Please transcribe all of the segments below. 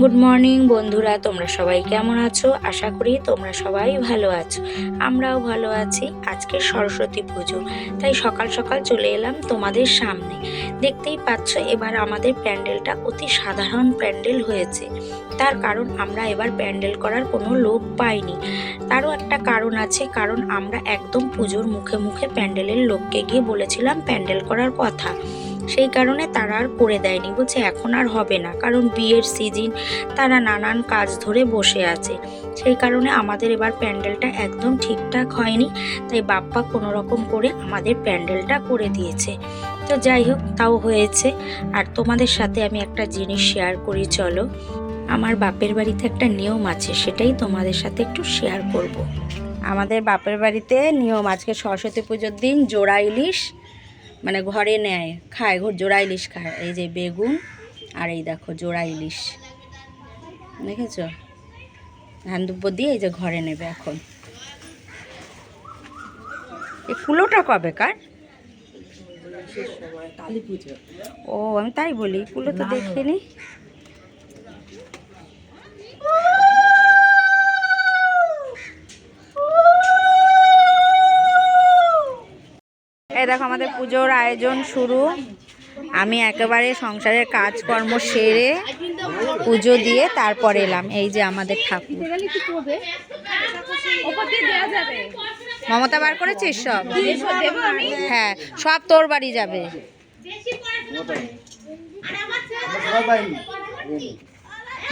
Good morning বন্ধুরা, তোমরা সবাই কেমন আছো? আশা করি তোমরা সবাই ভালো আছো। আমরাও ভালো আছি। আজকে সরস্বতী পুজো। তাই সকাল সকাল চলে এলাম তোমাদের সামনে। দেখতেই পাচ্ছ, এবার আমাদের প্যান্ডেলটা অতি সাধারণ প্যান্ডেল হয়েছে। তার কারণ আমরা এবার প্যান্ডেল করার কোনো লোক পাইনি। তারও একটা কারণ আছে, কারণ আমরা একদম পুজোর মুখে মুখে প্যান্ডেলের লোককে গিয়ে বলেছিলাম প্যান্ডেল করার কথা। সেই কারণে তারা আর করে দেয়নি। বলছে, এখন আর হবে না। কারণ বিয়ের সিজন, তারা নানান কাজ ধরে বসে আছে। সেই কারণে আমাদের এবার প্যান্ডেলটা একদম ঠিকঠাক হয়নি। তাই বাপ্পা কোনো রকম করে আমাদের প্যান্ডেলটা করে দিয়েছে। তো যাই হোক, তাও হয়েছে। আর তোমাদের সাথে আমি একটা জিনিস শেয়ার করি, চলো। আমার বাপের বাড়িতে একটা নিয়ম আছে, সেটাই তোমাদের সাথে একটু শেয়ার করব। আমাদের বাপের বাড়িতে নিয়ম, আজকে সরস্বতী পুজোর দিন জোড়া ইলিশ মানে ঘরে নেয় খায় ঘর জোড়া ইলিশ খায়। এই যে বেগুন আর এই দেখো জোড়া ইলিশ। দেখেছ? ধান দুব্বো দিয়ে এই যে ঘরে নেবে এখন। এই কুলোটা কবে কার? ও আমি তাই বলি কুলো তো দেখিনি এই দেখো আমাদের পুজোর আয়োজন শুরু। আমি একেবারে সংসারের কাজকর্ম সেরে পুজো দিয়ে তারপর এলাম। এই যে আমাদের ঠাকুর। মমতা বার করেছিস সব? হ্যাঁ সব তোর বাড়ি যাবে।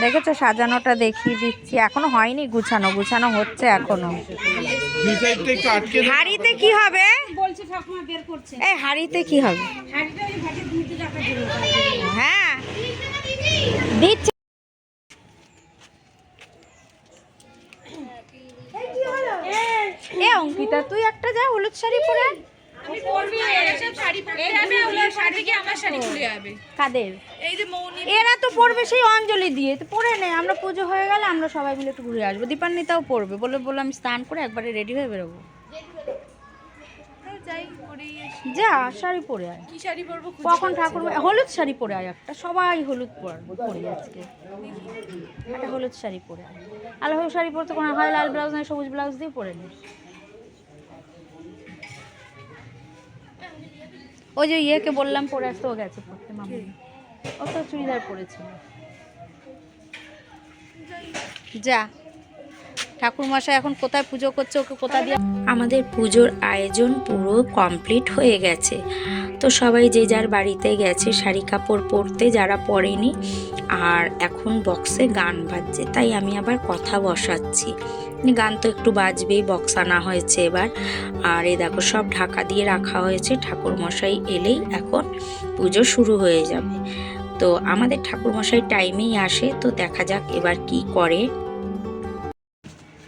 দেখেছ সাজানোটা দেখিয়ে দিচ্ছি। এখনও হয়নি গুছানো গুছানো হচ্ছে এখনও। হাড়িতে কি হবে? এই হাড়িতে কি হবে? হ্যাঁ। দিচ্ছে। এ অঙ্কিতা তুই একটা যা হলুদ শাড়ি পরে কাদের? এরা তো পড়বে সেই অঞ্জলি দিয়ে তো পড়ে নে আমরা পুজো হয়ে গেলে আমরা সবাই মিলে একটু ঘুরে আসব। দীপান্বিতাও পড়বে বলে বলে আমি স্নান করে একবারে রেডি হয়ে বেরোবো। যা শাড়ি পরে আয়। কি শাড়ি পরবো কখন ঠাকুর হলুদ শাড়ি পরে আয় একটা সবাই হলুদ পরবো পরি আজকে। একটা হলুদ শাড়ি পরে আয়। আর হলুদ শাড়ি পরতে কোনো হয় লাল ব্লাউজ নয় সবুজ ব্লাউজ দিয়ে পরে নে ওই যে ইয়েকে বললাম পরে আসতে ও গেছে পড়তে মামা। ও তো চুড়িদার পরেছিল যা ঠাকুরমশাই এখন কোথায় পুজো করছে ওকে কোথায় দিয়ে আমাদের পুজোর আয়োজন পুরো কমপ্লিট হয়ে গেছে। তো সবাই যে যার বাড়িতে গেছে শাড়ি কাপড় পরতে যারা পরেনি, আর এখন বক্সে গান বাজছে, তাই আমি আবার কথা বসাচ্ছি। গান তো একটু বাজবেই বক্স আনা হয়েছে এবার। আর এ দেখো সব ঢাকা দিয়ে রাখা হয়েছে ঠাকুর মশাই এলেই এখন পুজো শুরু হয়ে যাবে। তো আমাদের ঠাকুর মশাই টাইমেই আসে, তো দেখা যাক এবার কি করে।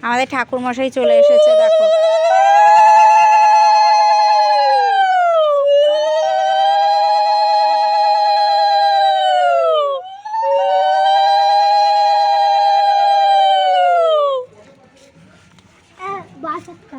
আমাদের ঠাকুর মশাই চলে এসেছে, দেখো।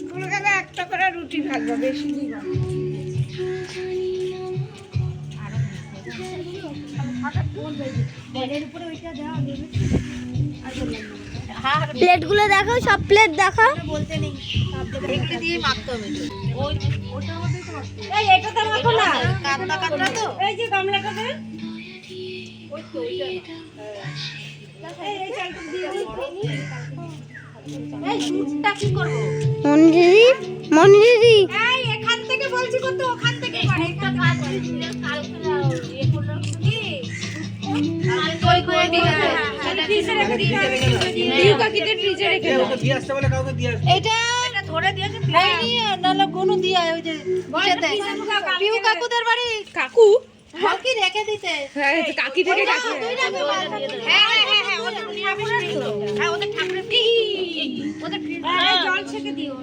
স্কুলবেলা একটা করে রুটি ভাগবো বেশি দিব হঠাৎ উপরে ওইটা দেওয়া আর প্লেটগুলো দেখো সব প্লেট দেখো এই এটাতে রাখো না। কাটটা কাটটা তো। এই যে গামলাটা দে ওই তো ওইটা এই এই চালটা দিয়ে এই দুধটা কি করব? মনি দিদি এই এখান থেকে বলছি কত? ওখান থেকে পারে কালকে করল কি? কই কই দিয়ে ফ্রিজে রেখে দিই দিও। কাকিতে ফ্রিজে রেখে দাও। দিয়ে আসতে বলে কাউকে দিয়ে আসতে এটা এটা ধরে দিয়েছে এই নালে গুনু দিয়া ওই যে ইসেতে। কাকুদের বাড়ি কাকু? কাকি রেখে দিতে। হ্যাঁ কাকি থেকে কাকু। হ্যাঁ হ্যাঁ হ্যাঁ হ্যাঁ ওদের ঠাকুরের তো হ্যাঁ ওদের ঠাকুরের কি ওদের জল ছেঁকে দিও।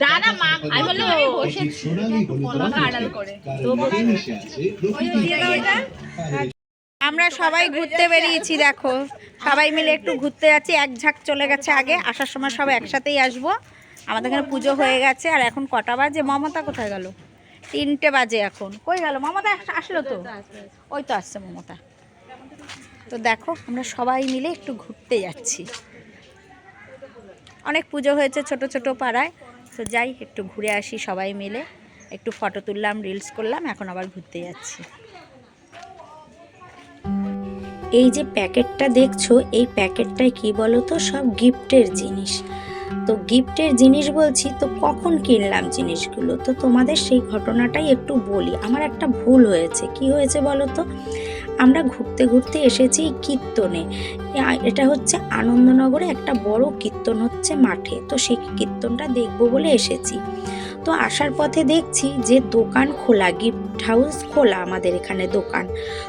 মা আমি বললাম আমি বসে আড়াল করে। আমরা সবাই ঘুরতে বেরিয়েছি দেখো। সবাই মিলে একটু ঘুরতে যাচ্ছি এক ঝাঁক চলে গেছে আগে। আসার সময় সবাই একসাথেই আসব। আমাদের এখানে পুজো হয়ে গেছে আর এখন কটা বাজে? মমতা কোথায় গেল? তিনটে বাজে এখন। কই গেল? মমতা আস- আসলো তো? ওই তো আসছে মমতা। তো দেখো আমরা সবাই মিলে একটু ঘুরতে যাচ্ছি। অনেক পুজো হয়েছে ছোট ছোট পাড়ায়। তো যাই, একটু ঘুরে আসি সবাই মিলে। একটু ফটো তুললাম রিলস করলাম, এখন আবার ঘুরতে যাচ্ছি। এই যে প্যাকেটটা দেখছ, এই প্যাকেটটায় কি বলো তো সব গিফটের জিনিস। তো গিফটের জিনিস বলছি, তো কখন কিনলাম জিনিসগুলো? তো তোমাদের সেই ঘটনাটাই একটু বলি। আমার একটা ভুল হয়েছে। কি হয়েছে বলো তো আমরা ঘুরতে ঘুরতে এসেছি কীর্তনে। এটা হচ্ছে আনন্দনগরে একটা বড় কীর্তন হচ্ছে মাঠে, তো সেই কীর্তনটা দেখব বলে এসেছি। তো আসার পথে দেখছি যে দোকান খোলা গিফট হাউস খোলা আমাদের এখানে দোকান।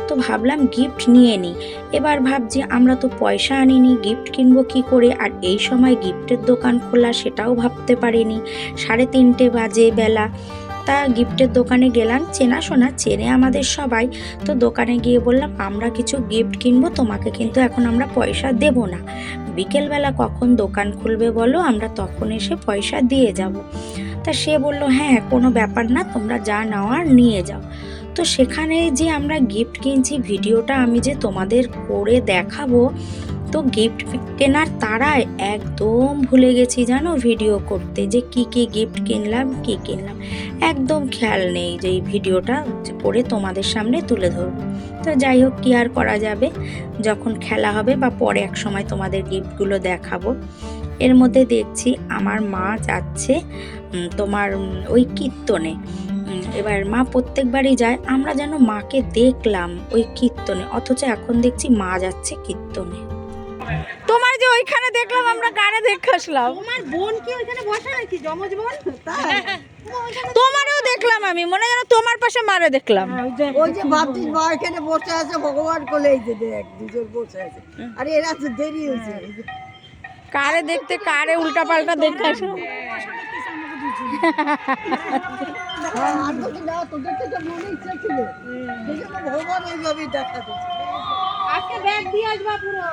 তো ভাবলাম গিফট নিয়ে নিই। এবার ভাবছি আমরা তো পয়সা আনিনি গিফট কিনবো কি করে? আর এই সময় গিফটের দোকান খোলা সেটাও ভাবতে পারিনি। সাড়ে তিনটে বাজে বেলা। তা গিফটের দোকানে গেলাম, চেনা চেনাশোনা চেনে আমাদের সবাই। তো দোকানে গিয়ে বললাম, আমরা কিছু গিফট কিনবো, তোমাকে কিন্তু এখন আমরা পয়সা দেব না। বিকেলবেলা কখন দোকান খুলবে বলো, আমরা তখন এসে পয়সা দিয়ে যাব। তা সে বলল হ্যাঁ কোনো ব্যাপার না, তোমরা যা নেওয়ার নিয়ে যাও। তো সেখানে যে আমরা গিফট কিনছি, ভিডিওটা আমি যে তোমাদের করে দেখাবো তো গিফট কেনার তারায় একদম ভুলে গেছি, জানো? ভিডিও করতে যে কি কি গিফট কিনলাম, কি কিনলাম। একদম খেয়াল নেই যে এই ভিডিওটা করে তোমাদের সামনে তুলে ধরবো। তো যাই হোক, কি আর করা যাবে? যখন খেলা হবে বা পরে এক সময় তোমাদের গিফটগুলো দেখাবো, এর মধ্যে দেখছি আমার মা যাচ্ছে তোমার ওই কীর্তনে। এবার মা প্রত্যেকবারই যায়, আমরা যেন মাকে দেখলাম ওই কীর্তনে। অথচ এখন দেখছি মা যাচ্ছে কীর্তনে। তোমার যে ওইখানে দেখলাম আমরা গাড়ি দেখে আসলাম। তোমার বোন কি ওইখানে বসে নাকি? জমজ বোন? তোমারও দেখলাম আমি মনে যেন তোমার পাশে মারে দেখলাম। ওই যে ভাবছিস মা এখানে বসে আছে ভগবান কোলে এই যে দেখ দুজন বসে আছে। আরে এরা তো দেরি হয়েছে। কারে দেখতে কারে উল্টা পাল্টা দেখে আসলাম হ্যাঁ, মনে ভগবান দেখা আজকে ব্যাগ দিয়ে আসবা পুরো।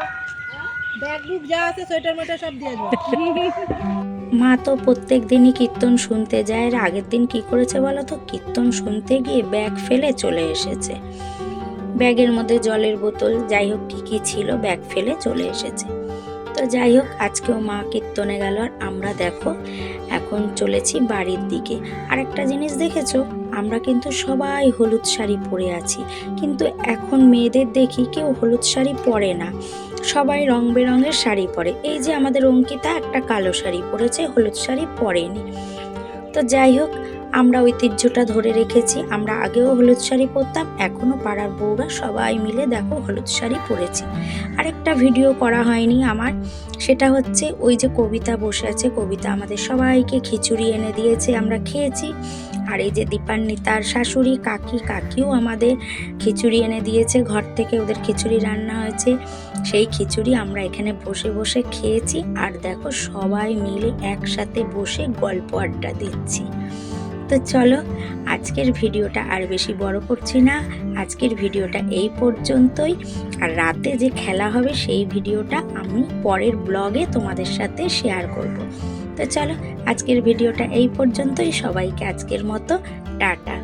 যা আছে, সোয়েটার মোটা সব দিয়ে মা তো প্রত্যেক দিনই কীর্তন শুনতে যায়, আর আগের দিন কি করেছে বলো তো? কীর্তন শুনতে গিয়ে ব্যাগ ফেলে চলে এসেছে। ব্যাগের মধ্যে জলের বোতল, যাই হোক কী কী ছিল, ব্যাগ ফেলে চলে এসেছে। তো যাই হোক, আজকেও মা কীর্তনে গেল, আর আমরা দেখো, এখন চলেছি বাড়ির দিকে। আর একটা জিনিস দেখেছ? আমরা কিন্তু সবাই হলুদ শাড়ি পরে আছি। কিন্তু এখন মেয়েদের দেখি কেউ হলুদ শাড়ি পরে না। সবাই রং বেরঙের শাড়ি পরে। এই যে আমাদের অঙ্কিতা একটা কালো শাড়ি পরেছে, হলুদ শাড়ি পরেনি। তো যাই হোক, আমরা ঐতিহ্যটা ধরে রেখেছি। আমরা আগেও হলুদ শাড়ি পরতাম এখনও পাড়ার বউরা সবাই মিলে দেখো হলুদ শাড়ি পরেছি। আরেকটা ভিডিও করা হয়নি আমার, সেটা হচ্ছে ওই যে কবিতা বসে আছে। কবিতা আমাদের সবাইকে খিচুড়ি এনে দিয়েছে, আমরা খেয়েছি। আর এই যে দীপান্বিতার শাশুড়ি, কাকি, কাকিও আমাদের খিচুড়ি এনে দিয়েছে। ঘর থেকে ওদের খিচুড়ি রান্না হয়েছে। সেই খিচুড়ি আমরা এখানে বসে বসে খেয়েছি। আর দেখো সবাই মিলে একসাথে বসে গল্প আড্ডা দিচ্ছি। তো চলো, আজকের ভিডিওটা আর বেশি বড় করছি না। আজকের ভিডিওটা এই পর্যন্তই। আর রাতে যে খেলা হবে সেই ভিডিওটা আমি পরের ব্লগে তোমাদের সাথে শেয়ার করব। তো চলো আজকের ভিডিওটা এই পর্যন্তই। সবাইকে আজকের মতো টাটা।